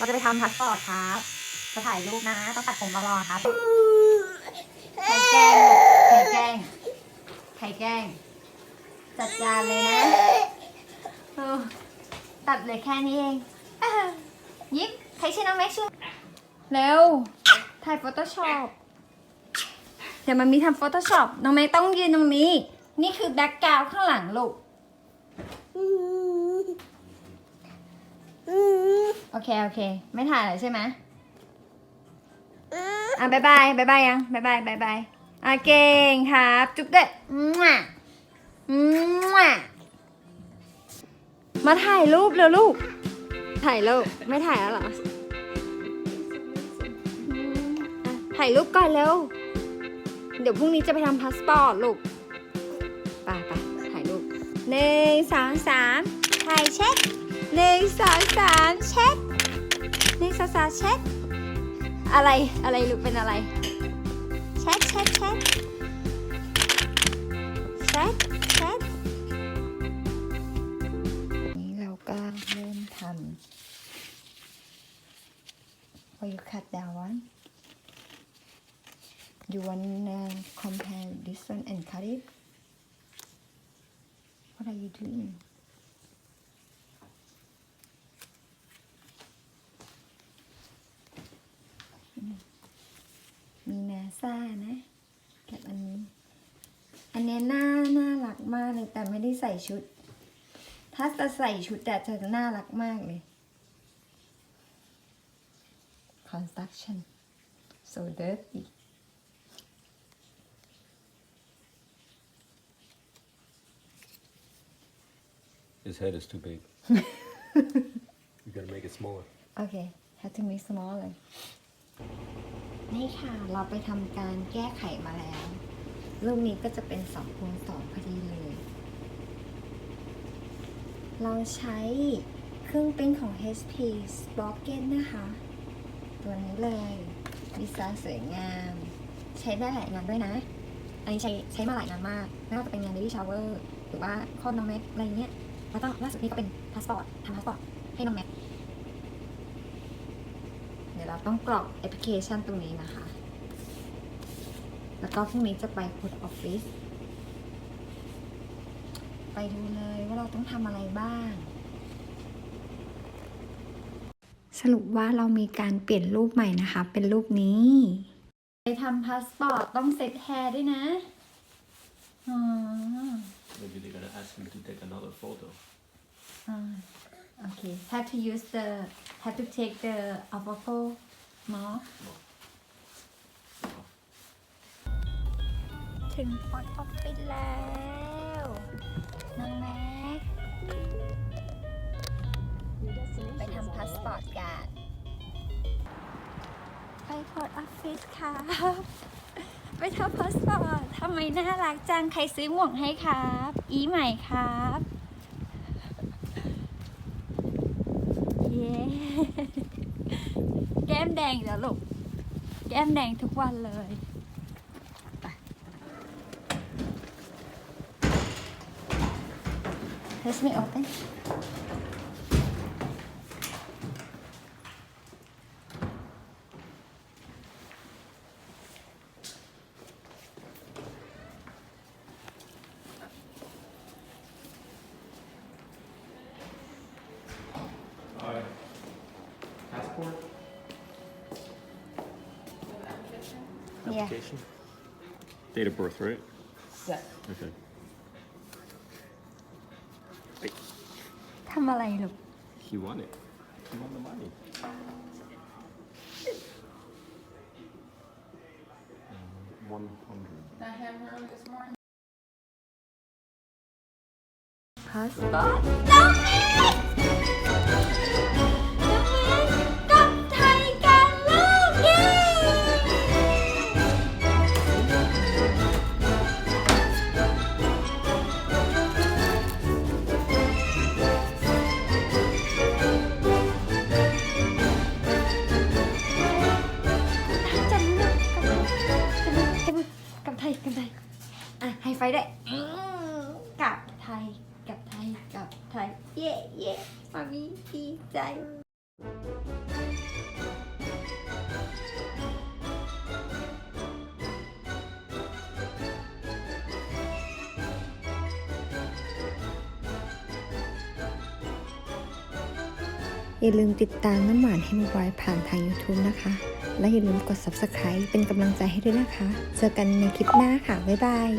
เราจะไปทำพาสปอร์ตครับจะถ่ายรูปนะ ต้องตัดผมรอๆครับใครแกงใครแกงใครแกงจัดการเลยนะ ตัดเลยแค่นี้เอง ยิ้มใครชื่อน้องแม็กชื่อเร็ว ถ่าย Photoshop เดี๋ยวมันมีทำ Photoshop น้องแม็กต้องยืนตรงนี้ นี่คือแบ็กกราวข้างหลังลูก โอเค โอเค ไม่ถ่ายแล้วใช่ไหมอะบายบายบายบายยังบายบายบายบายอะเก่งครับ จุ๊บเด็ดมั่วมั่วมาถ่ายรูปเร็วลูก ถ่ายรูป ไม่ถ่ายแล้วเหรออืมอะถ่ายรูปก่อนเร็ว เดี๋ยวพรุ่งนี้จะไปทำพาสปอร์ตลูก ไปไปถ่ายรูปหนึ่งสองสาม ถ่ายเช็คหนึ่งสองสามเช็คหนึ่งสองสามเช็คอะไรอะไรลูกเป็นอะไรเช็คเช็คเช็คเช็คเช็คนี้เราก็เริ่มทำ Will you cut that one You wanna compare this one and cut it? What are you doing? มีนา ซานะกับอันนี้ อันเนี้ยน่าน่ารักมากเลยแต่ไม่ได้ใส่ชุด ถ้าจะใส่ชุดแต่จะน่ารักมากเลย construction so dirty His head is too big. you gotta make it smaller. โอเค have to make smaller นี่ค่ะเราไปทำการแก้ไขมาแล้วรูปนี้ก็จะเป็น2คูณ2พอดีเลย เราใช้เครื่องเปริ้นของ HP Sprocket นะคะ ตัวนี้เลยดีไซน์สวยงาม ใช้ได้หลายงานด้วยนะ อันนี้ใช้ใช้มาหลายงานมากไม่ว่าจะเป็นงาน baby shower หรือว่าคลอดน้องแม็กอะไรเงี้ยแล้วก็ล่าสุดนี้ก็เป็นพาสปอร์ตทำพาสปอร์ตให้น้องแม็ก เดี๋ยวเราต้องกรอกแอปพลิเคชันตรงนี้นะคะ แล้วก็พรุ่งนี้จะไปพุดออฟฟิศ ไปดูเลยว่าเราต้องทำอะไรบ้าง สรุปว่าเรามีการเปลี่ยนรูปใหม่นะคะ เป็นรูปนี้ ไปทำพาสปอร์ตต้องเซ็ตแฮร์ด้วยนะ อ๋อ Maybe they're gonna ask him to take another photo. อ่า โอเค have to use the have to take the avocado เนาะถึงพอตออฟฟิศแล้วน้องแม็กไปทำพาสปอร์ตกันไปพอร์ตออฟฟิศค่ะไปทำพาสปอร์ตทำไมน่ารักจัง ใครซื้อหมวกให้ครับ อีใหม่ครับ เย้ แก้มแดงอีกแล้วลูก แก้มแดงทุกวันเลยไป Let's me open Yeah. Application? Date of birth, right? Yeah. Okay. ทำอะไรลูก He won it. He won the money. One hundred. I had her early this morning. พา ยกับไทยกับไทย เย้เย่มามีดีใจอย่าลืมติดตามน้ำหวานเฮมบอยผ่านทาง YouTube นะคะ และอย่าลืมกด Subscribe เป็นกำลังใจให้ด้วยนะคะ เจอกันในคลิปหน้าค่ะ บ๊ายบาย